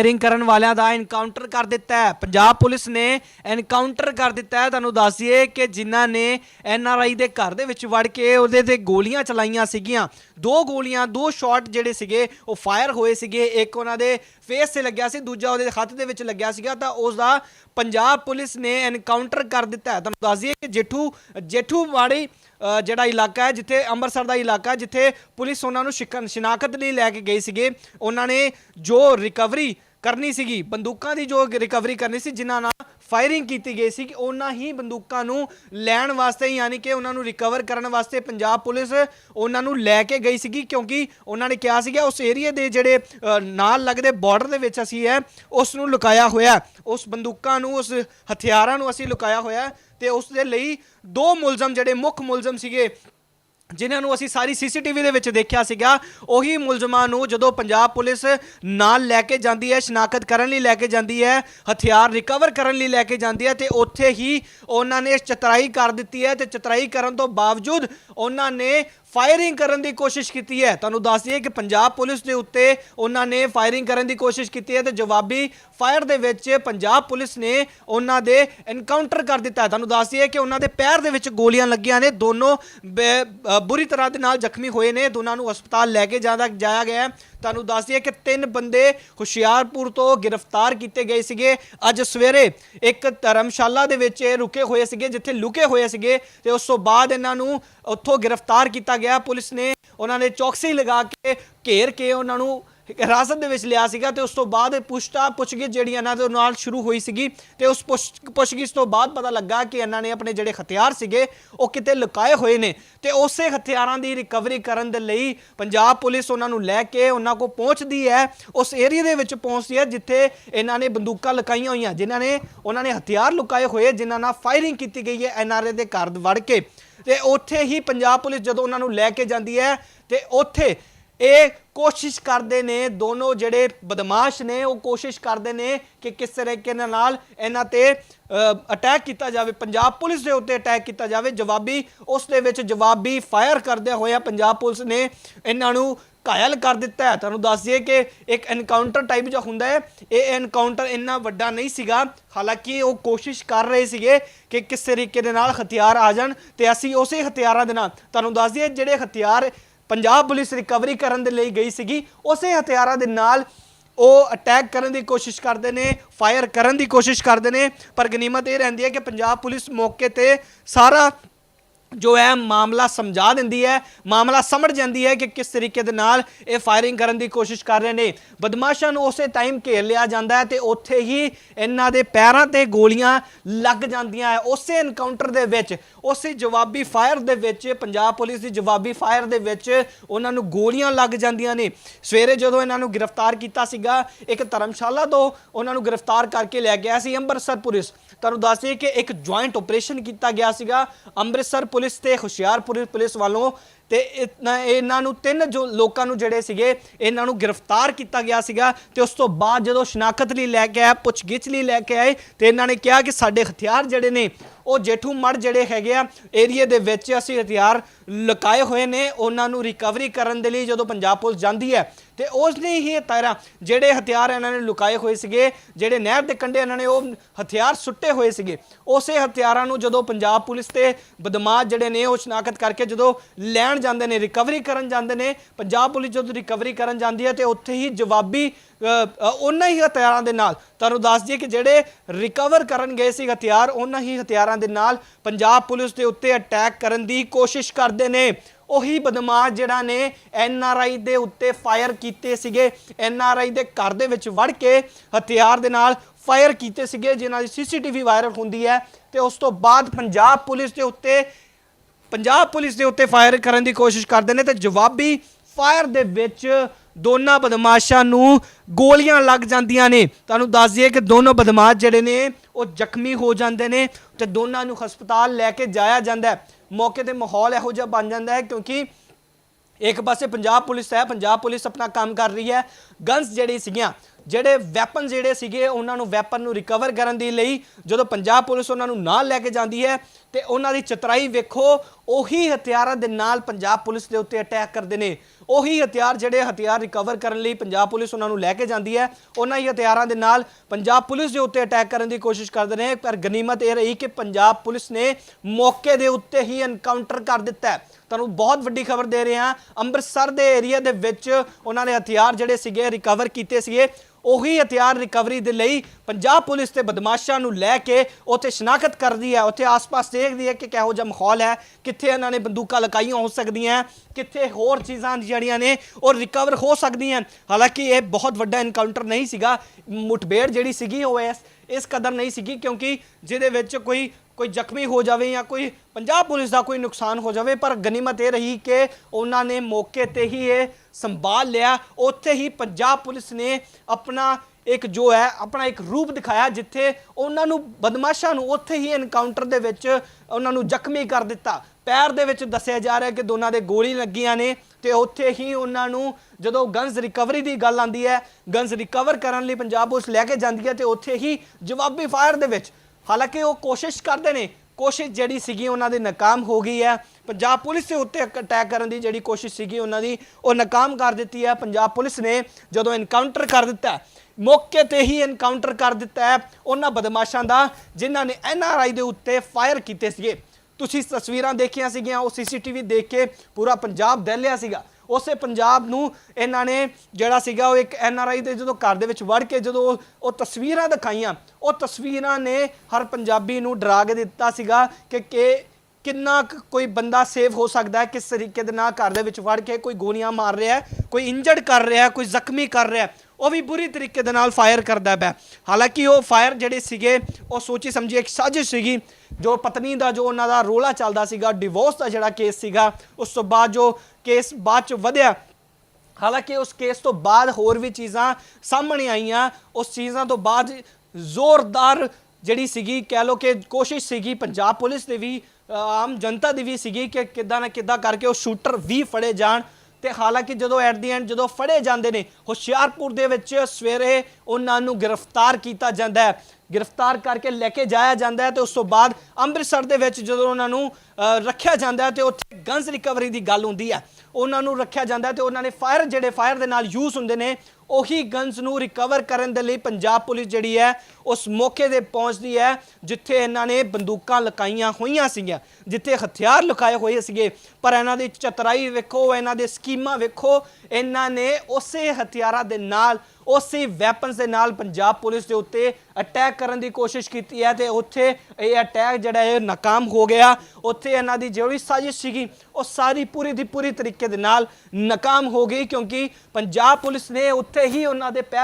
Firing ਕਰਨ ਵਾਲਿਆਂ ਦਾ encounter ਕਰ ਦਿੱਤਾ ਹੈ। ਪੰਜਾਬ ਪੁਲਿਸ ਨੇ ਐਨਕਾਊਂਟਰ ਕਰ ਦਿੱਤਾ ਹੈ। ਤੁਹਾਨੂੰ ਦੱਸ ਦਈਏ ਕਿ ਜਿਨ੍ਹਾਂ ਨੇ ਐੱਨ ਆਰ ਆਈ ਦੇ ਘਰ ਦੇ ਵਿੱਚ ਵੜ ਕੇ ਉਹਦੇ ਤੇ ਗੋਲੀਆਂ ਚਲਾਈਆਂ ਸੀਗੀਆਂ। ਦੋ ਗੋਲੀਆਂ, ਦੋ ਸ਼ਾਟ ਜਿਹੜੇ ਸੀਗੇ, ਉਹ ਫਾਇਰ ਹੋਏ ਸੀਗੇ। ਇੱਕ ਉਹਨਾਂ ਦੇ ਫੇਸ ਤੇ ਲੱਗਿਆ ਸੀ, ਦੂਜਾ ਉਹਦੇ ਹੱਥ ਦੇ ਵਿੱਚ ਲੱਗਿਆ ਸੀਗਾ। ਤਾਂ ਉਸ ਦਾ ਪੰਜਾਬ ਪੁਲਿਸ ਨੇ ਐਨਕਾਊਂਟਰ ਕਰ ਦਿੱਤਾ ਹੈ। ਤੁਹਾਨੂੰ ਦੱਸ ਦਈਏ ਕਿ ਜੇਠੂ ਜੇਠੂ ਵਾੜੀ ਜਿਹੜਾ ਇਲਾਕਾ ਹੈ, ਜਿੱਥੇ ਅੰਮ੍ਰਿਤਸਰ ਦਾ ਇਲਾਕਾ ਜਿੱਥੇ ਪੁਲਿਸ ਉਹਨਾਂ ਨੂੰ ਸ਼ਿਕਨ, ਸ਼ਨਾਖਤ ਲਈ ਲੈ ਕੇ ਗਈ ਸੀਗੇ। ਉਹਨਾਂ ਨੇ ਜੋ ਰਿਕਵਰੀ ਕਰਨੀ ਸੀਗੀ। ਬੰਦੂਕਾਂ ਦੀ ਜੋ ਰਿਕਵਰੀ ਕਰਨੀ ਸੀ, ਜਿਨ੍ਹਾਂ ਨਾਲ ਫਾਇਰਿੰਗ ਕੀਤੀ ਗਈ ਸੀ ਕਿ ਉਹਨਾਂ ਹੀ ਬੰਦੂਕਾਂ ਨੂੰ ਲੈਣ ਵਾਸਤੇ, ਯਾਨੀ ਕਿ ਉਹਨਾਂ ਨੂੰ ਰਿਕਵਰ ਕਰਨ ਵਾਸਤੇ ਪੰਜਾਬ ਪੁਲਿਸ ਉਹਨਾਂ ਨੂੰ ਲੈ ਕੇ ਗਈ ਸੀਗੀ ਕਿਉਂਕਿ ਉਹਨਾਂ ਨੇ ਕਿਹਾ ਸੀਗਾ, ਉਸ ਏਰੀਆ ਦੇ ਜਿਹੜੇ ਨਾਲ ਲੱਗਦੇ ਬਾਰਡਰ ਦੇ ਵਿੱਚ ਅਸੀਂ ਹੈ ਉਸ ਨੂੰ ਲੁਕਾਇਆ ਹੋਇਆ ਉਸ ਬੰਦੂਕਾਂ ਨੂੰ, ਉਸ ਹਥਿਆਰਾਂ ਨੂੰ ਅਸੀਂ ਲੁਕਾਇਆ ਹੋਇਆ ਹੈ ਤੇ ਉਸ ਦੇ ਲਈ ਦੋ ਮੁਲਜ਼ਮ ਜਿਹੜੇ ਮੁੱਖ ਮੁਲਜ਼ਮ ਸੀਗੇ ਜਿਨ੍ਹਾਂ ਨੂੰ ਅਸੀਂ ਸਾਰੀ ਸੀਸੀਟੀਵੀ ਦੇ ਵਿੱਚ ਦੇਖਿਆ ਸੀਗਾ, ਉਹੀ ਮੁਲਜ਼ਮਾਂ ਨੂੰ ਜਦੋਂ ਪੰਜਾਬ ਪੁਲਿਸ ਨਾਲ ਲੈ ਕੇ ਜਾਂਦੀ ਹੈ, ਸ਼ਨਾਖਤ ਕਰਨ ਲਈ ਲੈ ਕੇ ਜਾਂਦੀ ਹੈ, ਹਥਿਆਰ ਰਿਕਵਰ ਕਰਨ ਲਈ ਲੈ ਕੇ ਜਾਂਦੀ ਹੈ, ਤੇ ਉੱਥੇ ਹੀ ਉਹਨਾਂ ਨੇ ਚਤਰਾਈ ਕਰ ਦਿੱਤੀ ਹੈ, ਤੇ ਚਤਰਾਈ ਕਰਨ ਤੋਂ ਬਾਵਜੂਦ ਉਹਨਾਂ ਨੇ ਫਾਇਰਿੰਗ ਕਰਨ ਦੀ ਕੋਸ਼ਿਸ਼ ਕੀਤੀ ਹੈ। ਤੁਹਾਨੂੰ ਦੱਸ ਦਈਏ ਕਿ ਪੰਜਾਬ ਪੁਲਿਸ ਦੇ ਉੱਤੇ ਉਹਨਾਂ ਨੇ ਫਾਇਰਿੰਗ ਕਰਨ ਦੀ ਕੋਸ਼ਿਸ਼ ਕੀਤੀ ਹੈ ਤੇ ਜਵਾਬੀ ਫਾਇਰ ਦੇ ਵਿੱਚ ਪੰਜਾਬ ਪੁਲਿਸ ਨੇ ਉਹਨਾਂ ਦੇ ਐਨਕਾਊਂਟਰ ਕਰ ਦਿੱਤਾ ਹੈ। ਤੁਹਾਨੂੰ ਦੱਸ ਦਈਏ ਕਿ ਉਹਨਾਂ ਦੇ ਪੈਰ ਦੇ ਵਿੱਚ ਗੋਲੀਆਂ ਲੱਗੀਆਂ ਨੇ। ਦੋਨੋਂ ਬੇ- ਬੁਰੀ ਤਰ੍ਹਾਂ ਦੇ ਨਾਲ ਜ਼ਖਮੀ ਹੋਏ ਨੇ। ਦੋਨਾਂ ਨੂੰ ਹਸਪਤਾਲ ਲੈ ਕੇ ਜਾਂਦਾ, ਜਾਇਆ ਗਿਆ ਤੁਹਾਨੂੰ ਦੱਸ ਦਈਏ ਕਿ ਤਿੰਨ ਬੰਦੇ ਹੁਸ਼ਿਆਰਪੁਰ ਤੋਂ ਗ੍ਰਿਫਤਾਰ ਕੀਤੇ ਗਏ ਸੀਗੇ। ਅੱਜ ਸਵੇਰੇ ਇੱਕ ਧਰਮਸ਼ਾਲਾ ਦੇ ਵਿੱਚ ਇਹ ਰੁਕੇ ਹੋਏ ਸੀਗੇ, ਜਿੱਥੇ ਲੁਕੇ ਹੋਏ ਸੀਗੇ ਤੇ ਉਸ ਤੋਂ ਬਾਅਦ ਇਹਨਾਂ ਨੂੰ ਉੱਥੋਂ ਗ੍ਰਿਫਤਾਰ ਕੀਤਾ ਗਿਆ ਪੁਲਿਸ ਨੇ। ਉਹਨਾਂ ਨੇ ਚੌਕਸੀ ਲਗਾ ਕੇ ਘੇਰ ਕੇ ਉਹਨਾਂ ਨੂੰ ਹਿਰਾਸਤ ਦੇ ਵਿੱਚ ਲਿਆ ਸੀਗਾ ਤੇ ਉਸ ਤੋਂ ਬਾਅਦ ਪੁੱਛਤਾ ਪੁੱਛਗਿੱਛ ਜਿਹੜੀ ਇਹਨਾਂ ਦੇ ਨਾਲ ਸ਼ੁਰੂ ਹੋਈ ਸੀਗੀ ਤੇ ਉਸ ਪੁੱਛ- ਪੁੱਛਗਿੱਛ ਤੋਂ ਬਾਅਦ ਪਤਾ ਲੱਗਾ ਕਿ ਇਹਨਾਂ ਨੇ ਆਪਣੇ ਜਿਹੜੇ ਹਥਿਆਰ ਸੀਗੇ ਉਹ ਕਿਤੇ ਲੁਕਾਏ ਹੋਏ ਨੇ ਤੇ ਉਸੇ ਹਥਿਆਰਾਂ ਦੀ ਰਿਕਵਰੀ ਕਰਨ ਦੇ ਲਈ ਪੰਜਾਬ ਪੁਲਿਸ ਉਹਨਾਂ ਨੂੰ ਲੈ ਕੇ ਉਹਨਾਂ ਕੋਲ ਪਹੁੰਚਦੀ ਹੈ। ਉਸ ਏਰੀਆ ਦੇ ਵਿੱਚ ਪਹੁੰਚਦੀ ਹੈ ਜਿੱਥੇ ਇਹਨਾਂ ਨੇ ਬੰਦੂਕਾਂ ਲੁਕਾਈਆਂ ਹੋਈਆਂ, ਜਿਨ੍ਹਾਂ ਨੇ ਉਹਨਾਂ ਨੇ ਹਥਿਆਰ ਲੁਕਾਏ ਹੋਏ, ਜਿਨ੍ਹਾਂ ਨਾਲ ਫਾਇਰਿੰਗ ਕੀਤੀ ਗਈ ਹੈ ਐਨਆਰਏ ਦੇ ਘਰ ਵੜ ਕੇ। ਤੇ ਉੱਥੇ ਹੀ ਪੰਜਾਬ ਪੁਲਿਸ ਜਦੋਂ ਉਹਨਾਂ ਨੂੰ ਲੈ ਕੇ ਜਾਂਦੀ ਹੈ ਤੇ ਉੱਥੇ ਇਹ ਕੋਸ਼ਿਸ਼ ਕਰਦੇ ਨੇ, ਦੋਨੋਂ ਜਿਹੜੇ ਬਦਮਾਸ਼ ਨੇ, ਉਹ ਕੋਸ਼ਿਸ਼ ਕਰਦੇ ਨੇ ਕਿ ਕਿਸ ਤਰੀਕੇ ਦੇ ਨਾਲ ਇਹਨਾਂ ਤੇ ਅਟੈਕ ਕੀਤਾ ਜਾਵੇ। ਪੰਜਾਬ ਪੁਲਿਸ ਦੇ ਉੱਤੇ ਅਟੈਕ ਕੀਤਾ ਜਾਵੇ। ਜਵਾਬੀ ਉਸ ਦੇ ਵਿੱਚ ਜਵਾਬੀ ਫਾਇਰ ਕਰਦੇ ਹੋਇਆ ਪੰਜਾਬ ਪੁਲਿਸ ਨੇ ਇਹਨਾਂ ਨੂੰ ਘਾਇਲ ਕਰ ਦਿੱਤਾ ਹੈ। ਤੁਹਾਨੂੰ ਦੱਸ ਦਈਏ ਕਿ ਇੱਕ ਐਨਕਾਊਂਟਰ ਟਾਈਪ ਜਿਹਾ ਹੁੰਦਾ ਹੈ। ਇਹ ਐਨਕਾਊਂਟਰ ਇੰਨਾ ਵੱਡਾ ਨਹੀਂ ਸੀਗਾ। ਹਾਲਾਂਕਿ ਉਹ ਕੋਸ਼ਿਸ਼ ਕਰ ਰਹੇ ਸੀਗੇ ਕਿ ਕਿਸ ਤਰੀਕੇ ਦੇ ਨਾਲ ਹਥਿਆਰ ਆ ਜਾਣ ਤੇ ਅਸੀਂ ਉਸੇ ਹਥਿਆਰਾਂ ਦੇ ਨਾਲ, ਤੁਹਾਨੂੰ ਦੱਸ ਦਈਏ ਜਿਹੜੇ ਹਥਿਆਰ ਪੰਜਾਬ ਪੁਲਿਸ ਰਿਕਵਰੀ ਕਰਨ ਦੇ ਲਈ ਗਈ ਸੀਗੀ, ਉਸੇ ਹਥਿਆਰਾਂ ਦੇ ਨਾਲ ਉਹ ਅਟੈਕ ਕਰਨ ਦੀ ਕੋਸ਼ਿਸ਼ ਕਰਦੇ ਨੇ ਫਾਇਰ ਕਰਨ ਦੀ ਕੋਸ਼ਿਸ਼ ਕਰਦੇ ਨੇ, ਪਰ ਗਨੀਮਤ ਇਹ ਰਹਿੰਦੀ ਹੈ ਕਿ ਪੰਜਾਬ ਪੁਲਿਸ ਮੌਕੇ ਤੇ ਸਾਰਾ ਜੋ ਹੈ ਮਾਮਲਾ ਸਮਝਾ ਦਿੰਦੀ ਹੈ, ਮਾਮਲਾ ਸਮਝ ਜਾਂਦੀ ਹੈ ਕਿ ਕਿਸ ਤਰੀਕੇ ਦੇ ਨਾਲ ਇਹ ਫਾਇਰਿੰਗ ਕਰਨ ਦੀ ਕੋਸ਼ਿਸ਼ ਕਰ ਰਹੇ ਨੇ। ਬਦਮਾਸ਼ਾਂ ਨੂੰ ਉਸੇ ਟਾਈਮ ਘੇਰ ਲਿਆ ਜਾਂਦਾ ਹੈ ਤੇ ਉੱਥੇ ਹੀ ਇਹਨਾਂ ਦੇ ਪੈਰਾਂ ਤੇ ਗੋਲੀਆਂ ਲੱਗ ਜਾਂਦੀਆਂ ਹੈ। ਉਸੇ ਐਨਕਾਊਂਟਰ ਦੇ ਵਿੱਚ, ਉਸੇ ਜਵਾਬੀ ਫਾਇਰ ਦੇ ਵਿੱਚ, ਪੰਜਾਬ ਪੁਲਿਸ ਦੀ ਜਵਾਬੀ ਫਾਇਰ ਦੇ ਵਿੱਚ ਉਹਨਾਂ ਨੂੰ ਗੋਲੀਆਂ ਲੱਗ ਜਾਂਦੀਆਂ ਨੇ। ਸਵੇਰੇ ਜਦੋਂ ਇਹਨਾਂ ਨੂੰ ਗ੍ਰਿਫਤਾਰ ਕੀਤਾ ਸੀਗਾ, ਇੱਕ ਧਰਮਸ਼ਾਲਾ ਤੋਂ ਉਹਨਾਂ ਨੂੰ ਗ੍ਰਿਫਤਾਰ ਕਰਕੇ ਲੈ ਗਿਆ ਸੀ ਅੰਮ੍ਰਿਤਸਰ ਪੁਲਿਸ। ਤੁਹਾਨੂੰ ਦੱਸ ਦਈਏ ਕਿ ਇੱਕ ਜੁਆਇੰਟ ਆਪਰੇਸ਼ਨ ਕੀਤਾ ਗਿਆ ਸੀਗਾ, ਅੰਮ੍ਰਿਤਸਰ ਪੁਲਿਸ ਤੇ, ਹੁਸ਼ਿਆਰਪੁਰ ਪੁਲਿਸ ਵੱਲੋਂ ਤੇ ਇਹਨਾਂ ਨੂੰ ਤਿੰਨ ਜੋ ਲੋਕਾਂ ਨੂੰ ਜਿਹੜੇ ਸੀਗੇ, ਇਹਨਾਂ ਨੂੰ ਗ੍ਰਿਫਤਾਰ ਕੀਤਾ ਗਿਆ ਸੀਗਾ ਤੇ ਉਸ ਤੋਂ ਬਾਅਦ ਜਦੋਂ ਸ਼ਨਾਖਤ ਲਈ ਲੈ ਕੇ ਆਏ ਪੁੱਛਗਿੱਛ ਲਈ ਲੈ ਕੇ ਆਏ ਤੇ ਇਹਨਾਂ ਨੇ ਕਿਹਾ ਕਿ ਸਾਡੇ ਹਥਿਆਰ ਜਿਹੜੇ ਨੇ ਉਹ ਜੇਠੂ ਮੜ ਜਿਹੜੇ ਹੈਗੇ ਆ, ਏਰੀਏ ਦੇ ਵਿੱਚ ਅਸੀਂ ਹਥਿਆਰ ਲੁਕਾਏ ਹੋਏ ਨੇ, ਉਹਨਾਂ ਨੂੰ ਰਿਕਵਰੀ ਕਰਨ ਦੇ ਲਈ ਜਦੋਂ ਪੰਜਾਬ ਪੁਲਿਸ ਜਾਂਦੀ ਹੈ, ਤੇ ਉਸ ਨੇ ਹੀ ਤਾਰਾ ਜਿਹੜੇ ਹਥਿਆਰ ਇਹਨਾਂ ਨੇ ਲੁਕਾਏ ਹੋਏ ਸੀਗੇ, ਜਿਹੜੇ ਨਹਿਰ ਦੇ ਕੰਢੇ ਇਹਨਾਂ ਨੇ ਉਹ ਹਥਿਆਰ ਸੁੱਟੇ ਹੋਏ ਸੀਗੇ, ਉਸੇ ਹਥਿਆਰਾਂ ਨੂੰ ਜਦੋਂ ਪੰਜਾਬ ਪੁਲਿਸ ਤੇ ਬਦਮਾਸ਼ ਜਿਹੜੇ ਨੇ ਉਹ ਸ਼ਨਾਖਤ ਕਰਕੇ ਜਦੋਂ ਲੈਣ ਜਾਂਦੇ ਨੇ ਰਿਕਵਰੀ ਕਰਨ ਜਾਂਦੇ ਨੇ, ਪੰਜਾਬ ਪੁਲਿਸ ਜਦੋਂ ਰਿਕਵਰੀ ਕਰਨ ਜਾਂਦੀ ਹੈ, ਤੇ ਉੱਥੇ ਹੀ ਜਵਾਬੀ ਉਹਨਾਂ ਹੀ ਹਥਿਆਰਾਂ ਦੇ ਨਾਲ। ਤੁਹਾਨੂੰ ਦੱਸ ਦਈਏ ਕਿ ਜਿਹੜੇ ਰਿਕਵਰ ਕਰਨ ਗਏ ਸੀ ਹਥਿਆਰ ਉਹਨਾਂ ਹੀ ਹਥਿਆਰਾਂ ਦੇ ਨਾਲ ਪੰਜਾਬ ਪੁਲਿਸ ਦੇ ਉੱਤੇ ਅਟੈਕ ਕਰਨ ਦੀ ਕੋਸ਼ਿਸ਼ ਕਰਦੇ ਨੇ। ਉਹੀ ਬਦਮਾਸ਼ ਜਿਹੜਾ ਨੇ, ਐਨ ਆਰ ਆਈ ਦੇ ਉੱਤੇ ਫਾਇਰ ਕੀਤੇ ਸੀਗੇ। ਐਨ ਆਰ ਆਈ ਦੇ ਘਰ ਦੇ ਵਿੱਚ ਵੜ ਕੇ ਹਥਿਆਰ ਦੇ ਨਾਲ ਫਾਇਰ ਕੀਤੇ ਸੀਗੇ, ਜਿਨ੍ਹਾਂ ਦੀ ਸੀਸੀਟੀਵੀ ਵਾਇਰਲ ਹੁੰਦੀ ਹੈ। ਤੇ ਉਸ ਤੋਂ ਬਾਅਦ ਪੰਜਾਬ ਪੁਲਿਸ ਦੇ ਉੱਤੇ, ਪੰਜਾਬ ਪੁਲਿਸ ਦੇ ਉੱਤੇ ਫਾਇਰ ਕਰਨ ਦੀ ਕੋਸ਼ਿਸ਼ ਕਰਦੇ ਨੇ ਤੇ ਜਵਾਬੀ ਫਾਇਰ ਦੇ ਵਿੱਚ ਦੋਨਾਂ ਬਦਮਾਸ਼ਾਂ ਨੂੰ ਗੋਲੀਆਂ ਲੱਗ ਜਾਂਦੀਆਂ ਨੇ। ਤੁਹਾਨੂੰ ਦੱਸ ਦਈਏ ਕਿ ਦੋਨੋਂ ਬਦਮਾਸ਼ ਜਿਹੜੇ ਨੇ, ਉਹ ਜ਼ਖਮੀ ਹੋ ਜਾਂਦੇ ਨੇ ਤੇ ਦੋਨਾਂ ਨੂੰ ਹਸਪਤਾਲ ਲੈ ਕੇ ਜਾਇਆ ਜਾਂਦਾ ਹੈ। ਮੌਕੇ ਤੇ ਮਾਹੌਲ ਇਹੋ ਜਿਹਾ ਬਣ ਜਾਂਦਾ ਹੈ ਕਿਉਂਕਿ ਇੱਕ ਪਾਸੇ ਪੰਜਾਬ ਪੁਲਿਸ ਹੈ, ਪੰਜਾਬ ਪੁਲਿਸ ਆਪਣਾ ਕੰਮ ਕਰ ਰਹੀ ਹੈ। ਗਨਸ ਜਿਹੜੀ ਸੀਗੀਆਂ ਜਿਹੜੇ ਵੈਪਨ ਜਿਹੜੇ ਸੀਗੇ, ਉਹਨਾਂ ਨੂੰ ਵੈਪਨ ਨੂੰ ਰਿਕਵਰ ਕਰਨ ਦੇ ਲਈ ਜਦੋਂ ਪੰਜਾਬ ਪੁਲਿਸ ਉਹਨਾਂ ਨੂੰ ਨਾਲ ਲੈ ਕੇ ਜਾਂਦੀ ਹੈ ਤੇ ਉਹਨਾਂ ਦੀ ਚਤਰਾਈ ਵੇਖੋ, ਉਹੀ ਹਥਿਆਰਾਂ ਦੇ ਨਾਲ ਪੰਜਾਬ ਪੁਲਿਸ ਦੇ ਉੱਤੇ ਅਟੈਕ ਕਰਦੇ ਨੇ ਉਹੀ ਹਥਿਆਰ ਜਿਹੜੇ ਹਥਿਆਰ ਰਿਕਵਰ ਕਰਨ ਲਈ ਪੰਜਾਬ ਪੁਲਿਸ ਉਹਨਾਂ ਨੂੰ ਲੈ ਕੇ ਜਾਂਦੀ ਹੈ, ਉਹਨਾਂ ਹੀ ਹਥਿਆਰਾਂ ਦੇ ਨਾਲ ਪੰਜਾਬ ਪੁਲਿਸ ਦੇ ਉੱਤੇ ਅਟੈਕ ਕਰਨ ਦੀ ਕੋਸ਼ਿਸ਼ ਕਰਦੇ ਨੇ ਪਰ ਗਨੀਮਤ ਇਹ ਰਹੀ ਕਿ ਪੰਜਾਬ ਪੁਲਿਸ ਨੇ ਮੌਕੇ ਦੇ ਉੱਤੇ ਹੀ ਐਨਕਾਊਂਟਰ ਕਰ ਦਿੱਤਾ ਹੈ। ਤੁਹਾਨੂੰ ਬਹੁਤ ਵੱਡੀ ਖਬਰ ਦੇ ਰਹੇ ਹਾਂ। ਅੰਮ੍ਰਿਤਸਰ ਦੇ ਏਰੀਆ ਦੇ ਵਿੱਚ ਉਹਨਾਂ ਨੇ ਹਥਿਆਰ ਜਿਹੜੇ ਸੀਗੇ ਰਿਕਵਰ ਕੀਤੇ ਸੀਗੇ। ਉਹੀ ਹਥਿਆਰ ਰਿਕਵਰੀ ਦੇ ਲਈ ਪੰਜਾਬ ਪੁਲਿਸ ਤੇ ਬਦਮਾਸ਼ਾਂ ਨੂੰ ਲੈ ਕੇ ਉੱਥੇ ਸ਼ਨਾਖਤ ਕਰਦੀ ਹੈ। ਉੱਥੇ ਆਸ-ਪਾਸ ਦੇਖਦੀ ਹੈ ਕਿ ਕਿਹੋ ਜਿਹਾ ਮਾਹੌਲ ਹੈ, ਕਿੱਥੇ ਇਹਨਾਂ ਨੇ ਬੰਦੂਕਾਂ ਲਗਾਈਆਂ ਹੋ ਸਕਦੀਆਂ ਕਿੱਥੇ ਹੋਰ ਚੀਜ਼ਾਂ ਜਿਹੜੀਆਂ ਨੇ ਉਹ ਰਿਕਵਰ ਹੋ ਸਕਦੀਆਂ ਹਾਲਾਂਕਿ ਇਹ ਬਹੁਤ ਵੱਡਾ ਇਨਕਾਊਂਟਰ ਨਹੀਂ ਸੀਗਾ। ਮੁਠਭੇੜ ਜਿਹੜੀ ਸੀਗੀ ਉਹ ਇਸ ਕਦਰ ਨਹੀਂ ਸੀਗੀ ਕਿਉਂਕਿ ਜਿਹਦੇ ਵਿੱਚ ਕੋਈ ਕੋਈ ਜ਼ਖਮੀ ਹੋ ਜਾਵੇ ਜਾਂ ਕੋਈ ਪੰਜਾਬ ਪੁਲਿਸ ਦਾ ਕੋਈ ਨੁਕਸਾਨ ਹੋ ਜਾਵੇ, ਪਰ ਗਨੀਮਤ ਇਹ ਰਹੀ ਕਿ ਉਹਨਾਂ ਨੇ ਮੌਕੇ ਤੇ ਹੀ ਇਹ ਸੰਭਾਲ ਲਿਆ। ਉੱਥੇ ਹੀ ਪੰਜਾਬ ਪੁਲਿਸ ਨੇ ਆਪਣਾ ਇੱਕ ਜੋ ਹੈ, ਆਪਣਾ ਇੱਕ ਰੂਪ ਦਿਖਾਇਆ ਜਿੱਥੇ ਉਹਨਾਂ ਨੂੰ ਬਦਮਾਸ਼ਾਂ ਨੂੰ ਉੱਥੇ ਹੀ ਐਨਕਾਊਂਟਰ ਦੇ ਵਿੱਚ ਉਹਨਾਂ ਨੂੰ ਜ਼ਖਮੀ ਕਰ ਦਿੱਤਾ। ਪੈਰ ਦੇ ਵਿੱਚ ਦੱਸਿਆ ਜਾ ਰਿਹਾ ਕਿ ਦੋਨਾਂ ਦੇ ਗੋਲੀ ਲੱਗੀਆਂ ਨੇ ਤੇ ਉੱਥੇ ਹੀ ਉਹਨਾਂ ਨੂੰ ਜਦੋਂ ਗਨਸ ਰਿਕਵਰੀ ਦੀ ਗੱਲ ਆਂਦੀ ਹੈ ਗਨਸ ਰਿਕਵਰ ਕਰਨ ਲਈ ਪੰਜਾਬ ਪੁਲਿਸ ਲੈ ਕੇ ਜਾਂਦੀ ਹੈ ਤੇ ਉੱਥੇ ਹੀ ਜਵਾਬੀ ਫਾਇਰ ਦੇ ਵਿੱਚ ਹਾਲਾਂਕਿ ਉਹ ਕੋਸ਼ਿਸ਼ ਕਰਦੇ ਨੇ, ਕੋਸ਼ਿਸ਼ ਜਿਹੜੀ ਸੀਗੀ ਉਹਨਾਂ ਦੀ ਨਾਕਾਮ ਹੋ ਗਈ ਹੈ। ਪੰਜਾਬ ਪੁਲਿਸ ਦੇ ਉੱਤੇ ਅਟੈਕ ਕਰਨ ਦੀ ਜਿਹੜੀ ਕੋਸ਼ਿਸ਼ ਸੀਗੀ ਉਹਨਾਂ ਦੀ, ਉਹ ਨਾਕਾਮ ਕਰ ਦਿੱਤੀ ਹੈ। ਪੰਜਾਬ ਪੁਲਿਸ ਨੇ ਜਦੋਂ ਐਨਕਾਊਂਟਰ ਕਰ ਦਿੱਤਾ, ਮੌਕੇ ਤੇ ਹੀ ਐਨਕਾਊਂਟਰ ਕਰ ਦਿੱਤਾ ਹੈ ਉਹਨਾਂ ਬਦਮਾਸ਼ਾਂ ਦਾ, ਜਿਨ੍ਹਾਂ ਨੇ ਐਨਆਰਆਈ ਦੇ ਉੱਤੇ ਫਾਇਰ ਕੀਤੇ ਸੀਗੇ। ਤੁਸੀਂ ਤਸਵੀਰਾਂ ਦੇਖੀਆਂ ਸੀਗੀਆਂ, ਉਹ ਸੀਸੀਟੀਵੀ ਦੇਖ ਕੇ ਪੂਰਾ ਪੰਜਾਬ ਦਹਿਲਿਆ ਸੀਗਾ। ਉਸੇ ਪੰਜਾਬ ਨੂੰ ਇਹਨਾਂ ਨੇ ਜਿਹੜਾ ਸੀਗਾ ਉਹ ਇੱਕ ਐੱਨ ਆਰ ਆਈ ਦੇ ਜਦੋਂ ਘਰ ਦੇ ਵਿੱਚ ਵੜ ਕੇ ਜਦੋਂ ਉਹ- ਉਹ ਤਸਵੀਰਾਂ ਦਿਖਾਈਆਂ, ਉਹ ਤਸਵੀਰਾਂ ਨੇ ਹਰ ਪੰਜਾਬੀ ਨੂੰ ਡਰਾ ਕੇ ਦਿੱਤਾ ਸੀਗਾ ਕਿ ਕਿ ਕਿੰਨਾ ਕੁ ਕੋਈ ਬੰਦਾ ਸੇਫ ਹੋ ਸਕਦਾ ਹੈ, ਕਿਸ ਤਰੀਕੇ ਦੇ ਨਾਲ ਘਰ ਦੇ ਵਿੱਚ ਵੜ ਕੇ ਕੋਈ ਗੋਲੀਆਂ ਮਾਰ ਰਿਹਾ ਹੈ, ਕੋਈ ਇੰਜਰਡ ਕਰ ਰਿਹਾ ਹੈ, ਕੋਈ ਜ਼ਖਮੀ ਕਰ ਰਿਹਾ ਹੈ। ਉਹ ਵੀ ਬੁਰੀ ਤਰੀਕੇ ਦੇ ਨਾਲ ਫਾਇਰ ਕਰਦਾ ਪਿਆ। ਹਾਲਾਂਕਿ ਉਹ ਫਾਇਰ ਜਿਹੜੇ ਸੀਗੇ, ਉਹ ਸੋਚੀ ਸਮਝੀ ਇੱਕ ਸਾਜ਼ਿਸ਼ ਸੀਗੀ। ਜੋ ਪਤਨੀ ਦਾ, ਜੋ ਉਹਨਾਂ ਦਾ ਰੋਲਾ ਚੱਲਦਾ ਸੀਗਾ ਡਿਵੋਰਸ ਦਾ ਜਿਹੜਾ ਕੇਸ ਸੀਗਾ, ਉਸ ਤੋਂ ਬਾਅਦ ਜੋ ਕੇਸ ਬਾਅਦ ਚ ਵਧਿਆ। ਹਾਲਾਂਕਿ ਉਸ ਕੇਸ ਤੋਂ ਬਾਅਦ ਹੋਰ ਵੀ ਚੀਜ਼ਾਂ ਸਾਹਮਣੇ ਆਈਆਂ। ਉਸ ਚੀਜ਼ਾਂ ਤੋਂ ਬਾਅਦ ਜ਼ੋਰਦਾਰ ਜਿਹੜੀ ਸੀਗੀ, ਕਹਿ ਲੋ ਕਿ ਕੋਸ਼ਿਸ਼ ਸੀਗੀ, ਪੰਜਾਬ ਪੁਲਿਸ ਦੀ ਵੀ ਆਮ ਜਨਤਾ ਦੀ ਵੀ ਸੀਗੀ ਕਿ ਕਿੱਦਾਂ ਨਾ ਕਿੱਦਾਂ ਕਰਕੇ ਉਹ ਸ਼ੂਟਰ ਵੀ ਫੜੇ ਜਾਣ। ਤੇ ਹਾਲਾਂਕਿ ਜਦੋਂ ਐਟ ਦੀ ਐਂਡ ਜਦੋਂ ਫੜੇ ਜਾਂਦੇ ਨੇ, ਹੁਸ਼ਿਆਰਪੁਰ ਦੇ ਵਿੱਚ ਸਵੇਰੇ ਉਹਨਾਂ ਨੂੰ ਗ੍ਰਿਫਤਾਰ ਕੀਤਾ ਜਾਂਦਾ ਹੈ। ਗ੍ਰਿਫਤਾਰ ਕਰਕੇ ਲੈ ਕੇ ਜਾਇਆ ਜਾਂਦਾ ਹੈ ਤੇ ਉਸ ਤੋਂ ਬਾਅਦ ਅੰਮ੍ਰਿਤਸਰ ਦੇ ਵਿੱਚ ਜਦੋਂ ਉਹਨਾਂ ਨੂੰ ਰੱਖਿਆ ਜਾਂਦਾ ਹੈ ਤੇ ਉੱਥੇ ਗਨਸ ਰਿਕਵਰੀ ਦੀ ਗੱਲ ਹੁੰਦੀ ਹੈ। ਉਹਨਾਂ ਨੂੰ ਰੱਖਿਆ ਜਾਂਦਾ ਹੈ ਤੇ ਉਹਨਾਂ ਨੇ ਫਾਇਰ ਜਿਹੜੇ ਫਾਇਰ ਦੇ ਨਾਲ ਯੂਜ਼ ਹੁੰਦੇ ਨੇ ਉਹੀ ਗਨਸ ਨੂੰ ਰਿਕਵਰ ਕਰਨ ਦੇ ਲਈ ਪੰਜਾਬ ਪੁਲਿਸ ਜਿਹੜੀ ਹੈ, ਉਸ ਮੌਕੇ ਤੇ ਪਹੁੰਚਦੀ ਹੈ, ਜਿੱਥੇ ਇਹਨਾਂ ਨੇ ਬੰਦੂਕਾਂ ਲਕਾਈਆਂ ਹੋਈਆਂ ਸੀਗੀਆਂ, ਜਿੱਥੇ ਹਥਿਆਰ ਲੁਕਾਏ ਹੋਏ ਸੀਗੇ। ਪਰ ਇਹਨਾਂ ਦੀ ਚਤਰਾਈ ਵੇਖੋ, ਇਹਨਾਂ ਦੇ ਸਕੀਮਾਂ ਵੇਖੋ, ਇਹਨਾਂ ਨੇ ਉਸੇ ਹਥਿਆਰਾਂ ਦੇ ਨਾਲ ਉਸੇ ਵੈਪਨਸ ਦੇ ਨਾਲ ਪੰਜਾਬ ਪੁਲਿਸ ਦੇ ਉੱਤੇ ਅਟੈਕ ਕਰਨ ਦੀ ਕੋਸ਼ਿਸ਼ ਕੀਤੀ ਹੈ ਤੇ ਉੱਥੇ ਇਹ ਅਟੈਕ ਜਿਹੜਾ ਹੈ ਨਾਕਾਮ ਹੋ ਗਿਆ। ਉੱਥੇ ਇਹਨਾਂ ਦੀ ਜਿਹੜੀ ਸਾਜ਼ਿਸ਼ ਸੀਗੀ, ਉਹ ਸਾਰੀ ਪੂਰੀ ਦੀ ਪੂਰੀ ਤਰੀਕੇ ਦੇ ਨਾਲ ਨਾਕਾਮ ਹੋ ਗਈ ਕਿਉਂਕਿ ਪੰਜਾਬ ਪੁਲਿਸ ਨੇ ਉੱਥੇ ਹੀ ਉਹਨਾਂ ਦੇ ਪੈਰ